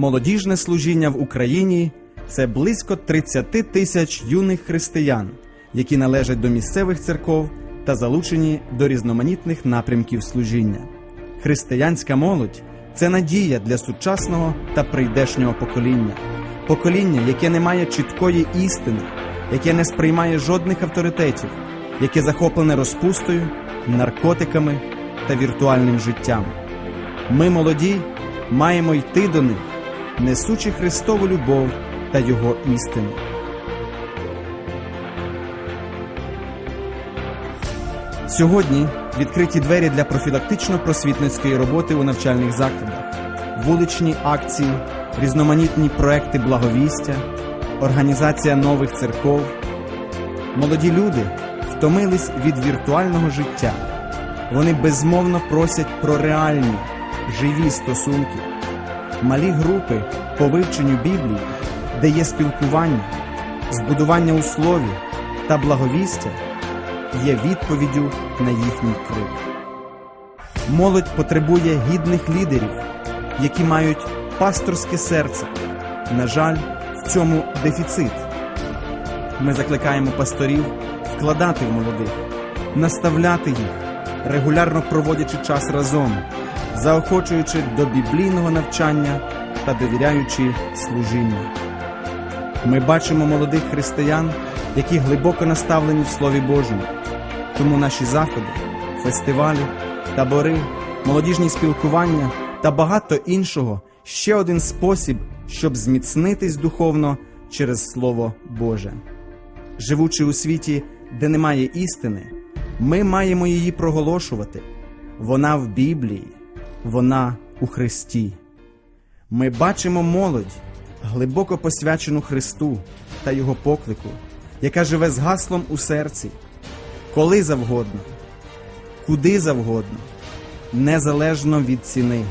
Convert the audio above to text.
Молодіжне служіння в Україні це близько 30 тисяч юних християн, які належать до місцевих церков та залучені до різноманітних напрямків служіння. Християнська молодь це надія для сучасного та прийдешнього покоління, покоління, яке не має чіткої істини, яке не сприймає жодних авторитетів, яке захоплене розпустою, наркотиками та віртуальним життям. Ми, молоді, маємо йти до них, несучи Христову любов та Його істину. Сьогодні відкриті двері для профілактично-просвітницької роботи у навчальних закладах, вуличні акції, різноманітні проекти благовістя, організація нових церков. Молоді люди втомились від віртуального життя. Вони безмовно просять про реальні, живі стосунки, малі групи по вивченню Біблії, де є спілкування, збудування у слові та благовістя є відповіддю на їхній крик. Молодь потребує гідних лідерів, які мають пасторське серце. На жаль, в цьому дефіцит. Ми закликаємо пасторів вкладати в молодих, наставляти їх, регулярно проводячи час разом, заохочуючи до біблійного навчання та довіряючи служінню. Ми бачимо молодих християн, які глибоко наставлені в Слові Божому. Тому наші заходи, фестивалі, табори, молодіжні спілкування та багато іншого ще один спосіб, щоб зміцнитись духовно через Слово Боже. Живучи у світі, де немає істини, ми маємо її проголошувати. Вона в Біблії, вона у Христі. Ми бачимо молодь, глибоко посвячену Христу та Його поклику, яка живе з гаслом у серці, коли завгодно, куди завгодно, незалежно від ціни.